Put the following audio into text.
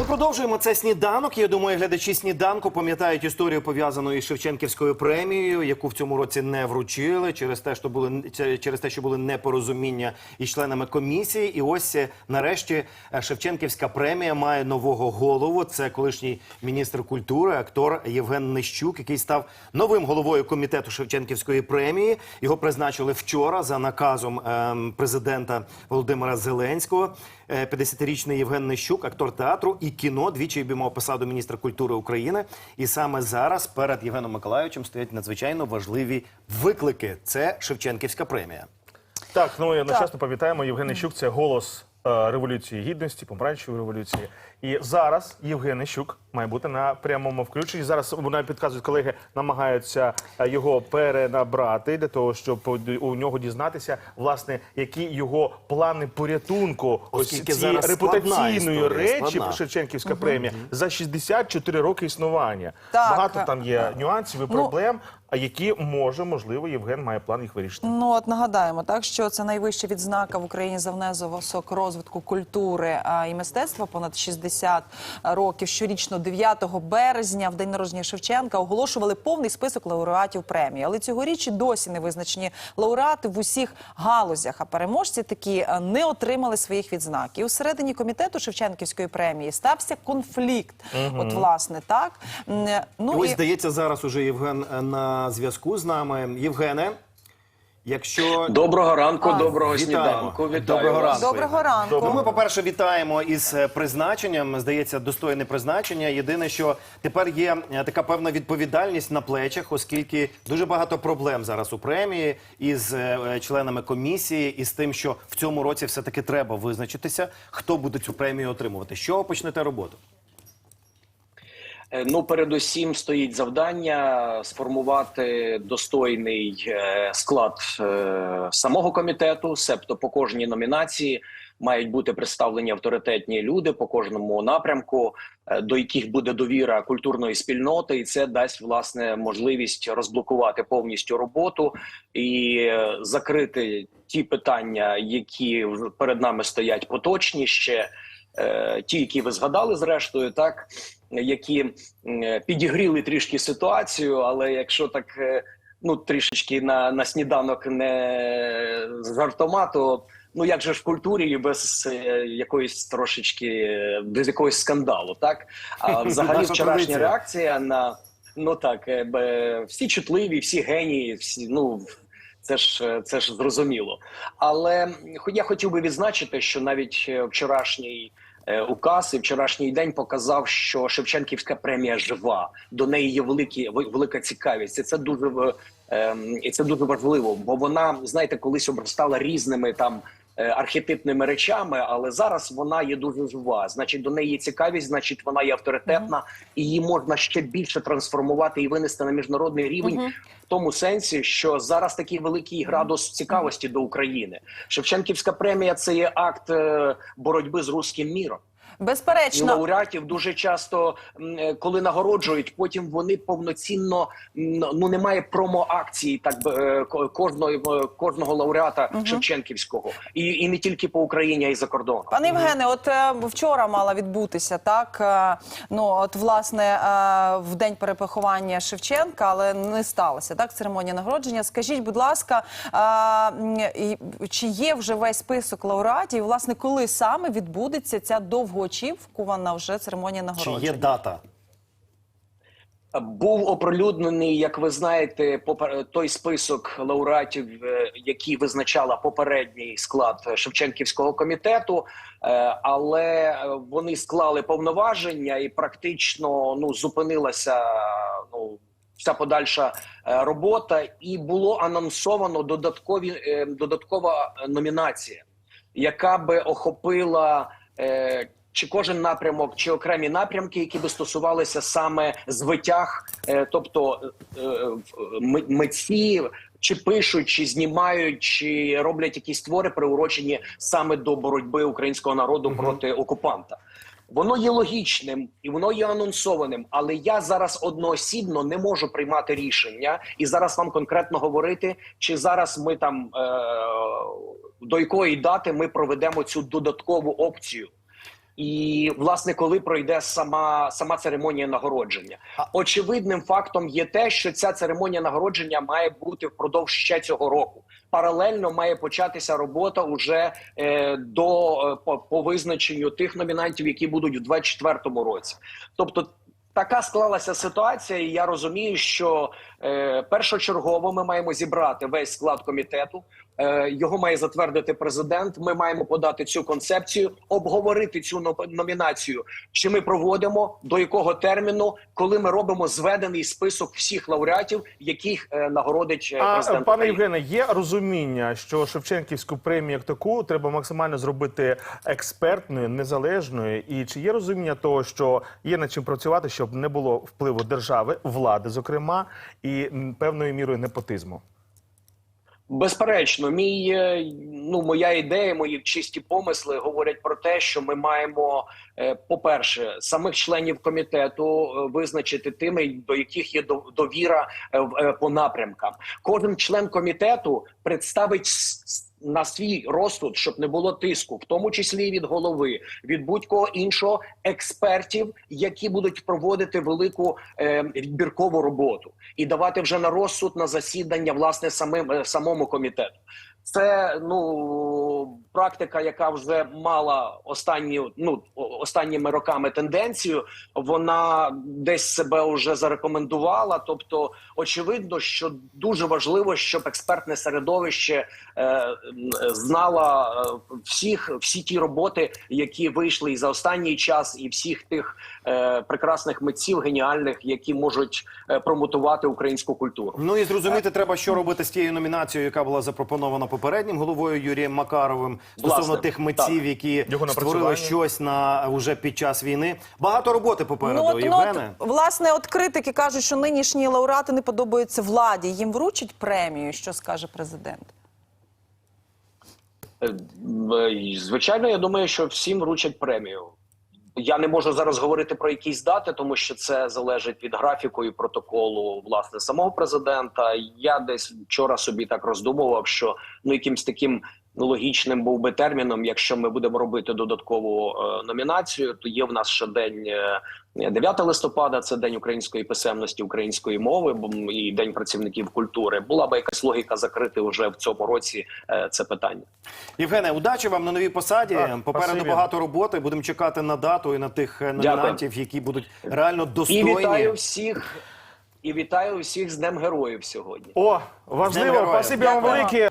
Ми продовжуємо це сніданок. Я думаю, глядачі сніданку пам'ятають історію пов'язану із Шевченківською премією, яку в цьому році не вручили через те, що були через те, що були непорозуміння із членами комісії. І ось е, нарешті е, Шевченківська премія має нового голову. Це колишній міністр культури, актор Євген Нищук, який став новим головою комітету Шевченківської премії. Його призначили вчора за наказом ем, президента Володимира Зеленського. Е, 50-річний Євген Нищук, актор театру і кіно, двічі обіймав посаду міністра культури України. І саме зараз перед Євгеном Миколаївичем стоять надзвичайно важливі виклики. Це Шевченківська премія. Так, ну і одночасно пам'ятаємо, Євген Щук це голос е, революції гідності, помаранчевої революції. І зараз Євген Щук має бути на прямому включенні. Зараз вона підказують колеги, намагаються е, його перенабрати для того, щоб у нього дізнатися, власне, які його плани порятунку ось Оскільки цієї зараз складна репутаційної історія, речі складна. Шевченківська премія за 64 роки існування. Так. Багато там є нюансів і Ну, проблем, а які може, можливо, Євген має план їх вирішити. Ну от нагадаємо, так що це найвища відзнака в Україні за внесок розвитку культури а, і мистецтва понад 60 років. Щорічно 9 березня, в день народження Шевченка, оголошували повний список лауреатів премії. Але цьогоріч і досі не визначені лауреати в усіх галузях. А переможці такі не отримали своїх відзнак. І у середині комітету Шевченківської премії стався конфлікт. От власне так. М, Ну Ось і здається, зараз уже Євген е, на зв'язку з нами. Євгене, якщо Доброго ранку, А, доброго вітаємо. сніданку. Вітаю Доброго вас. ранку. доброго ранку. Ми, по-перше, вітаємо із е, призначенням. Здається, достойне призначення. Єдине, що тепер є е, така певна відповідальність на плечах, оскільки дуже багато проблем зараз у премії із е, членами комісії, і з тим, що в цьому році все-таки треба визначитися, хто буде цю премію отримувати. З чого почнете роботу? Е, Ну, передусім стоїть завдання сформувати достойний е, склад е, самого комітету, себто по кожній номінації мають бути представлені авторитетні люди по кожному напрямку, до яких буде довіра культурної спільноти, і це дасть власне можливість розблокувати повністю роботу і закрити ті питання, які перед нами стоять поточні ще. Е, Ті, які ви згадали, зрештою, так які підігріли трішки ситуацію, але якщо так е, ну трішечки на, на сніданок не жартома, то ну як же ж в культурі і без е, якоїсь трошечки без якогось скандалу, так а взагалі вчорашня реакція на ну так, е, всі чутливі, всі генії, всі ну. Це ж е, це ж зрозуміло, але я хотів би відзначити, що навіть е, вчорашній е, указ і вчорашній день показав, що Шевченківська премія жива. До неї є великі велика цікавість. І це дуже в- ем, і це дуже важливо, бо вона знаєте, колись обростала різними там. Е, Архетипними речами, але зараз вона є дуже жива. Значить, до неї є цікавість, значить, вона є авторитетна, і її можна ще більше трансформувати і винести на міжнародний рівень в тому сенсі, що зараз такий великий градус цікавості до України. Шевченківська премія це є акт е, боротьби з руським міром. І Безперечно, лауреатів дуже часто, е, коли нагороджують, потім вони повноцінно ну немає промо-акції, так би е, ко- кожного е, кожного лауреата Шевченківського, і, і не тільки по Україні, а й за кордоном. Пане Євгене, от вчора мала відбутися так. ну от власне в день перепоховання Шевченка, але не сталося так. Церемонія нагородження. Скажіть, будь ласка, і чи є вже весь список лауреатів? І, Власне, коли саме відбудеться ця довгоочікувана вже церемонія нагородження? Чи є дата? Був оприлюднений, як ви знаєте, той список лауреатів, е, які визначала попередній склад Шевченківського комітету, е, але вони склали повноваження і практично ну зупинилася ну. Вся подальша е, робота, і було анонсовано додаткові додаткова номінація, яка би охопила чи кожен напрямок, чи окремі напрямки, які би стосувалися саме звитяг, е, тобто е, е, митці. Чи пишуть, чи знімають, чи роблять якісь твори, приурочені саме до боротьби українського народу проти окупанта. Воно є логічним і воно є анонсованим, але я зараз одноосібно не можу приймати рішення і зараз вам конкретно говорити, чи зараз ми там е- до якої дати ми проведемо цю додаткову опцію. І власне, коли пройде сама сама церемонія нагородження, очевидним фактом є те, що ця церемонія нагородження має бути впродовж ще цього року. Паралельно має початися робота уже е, до е, по, по визначенню тих номінантів, які будуть в 2024 році. Тобто. Така склалася ситуація, і я розумію, що першочергово ми маємо зібрати весь склад комітету. Е, його має затвердити президент. Ми маємо подати цю концепцію, обговорити цю но- номінацію. Чи ми проводимо до якого терміну, коли ми робимо зведений список всіх лауреатів, яких е, нагородить е, А пане. Євгене, є розуміння, що Шевченківську премію як таку треба максимально зробити експертною, незалежною. І чи є розуміння того, що є над чим працювати, щоб не було впливу держави, влади, зокрема, і м, певною мірою непотизму? Безперечно, мій е, ну моя ідея, мої чисті помисли говорять про те, що ми маємо, е, по-перше, самих членів комітету е, визначити тими, до яких є довіра по напрямкам. Кожен член комітету представить на свій розсуд, щоб не було тиску, в тому числі від голови, від будь-кого іншого експертів, які будуть проводити велику е, відбіркову роботу і давати вже на розсуд на засідання власне самим е, самому комітету. Це ну практика, яка вже мала останні ну останніми роками тенденцію. Вона десь себе вже зарекомендувала. Тобто, очевидно, що дуже важливо, щоб експертне середовище е, м, знала е, всіх всі ті роботи, які вийшли і за останній час, і всіх тих прекрасних митців геніальних, які можуть е, промотувати українську культуру. Ну і зрозуміти треба, що робити з тією номінацією, яка була запропонована попереднім головою Юрієм Макаровим стосовно Власне, тих митців, так. які Його створили щось на уже під час війни. Багато роботи попереду, Ну, от, ну, от, власне, от критики кажуть, що нинішні лауреати не подобаються владі. Їм вручать премію. Що скаже президент? Е, е, Звичайно, я думаю, що всім вручать премію. Я не можу зараз говорити про якісь дати, тому що це залежить від графіку і протоколу власне самого президента. Я десь вчора собі так роздумував, що ну якимсь таким логічним був би терміном, якщо ми будемо робити додаткову е, номінацію, то є в нас ще день е, 9 листопада, це день української писемності, української мови і день працівників культури. Була би якась логіка закрити вже в цьому році е, це питання. Євгене, удачі вам на новій посаді. Так, Попереду спасибі. багато роботи. Будемо чекати на дату і на тих е, номінантів, які будуть реально І вітаю всіх, і вітаю всіх з Днем Героїв сьогодні. О, важливо, спасибі вам велике.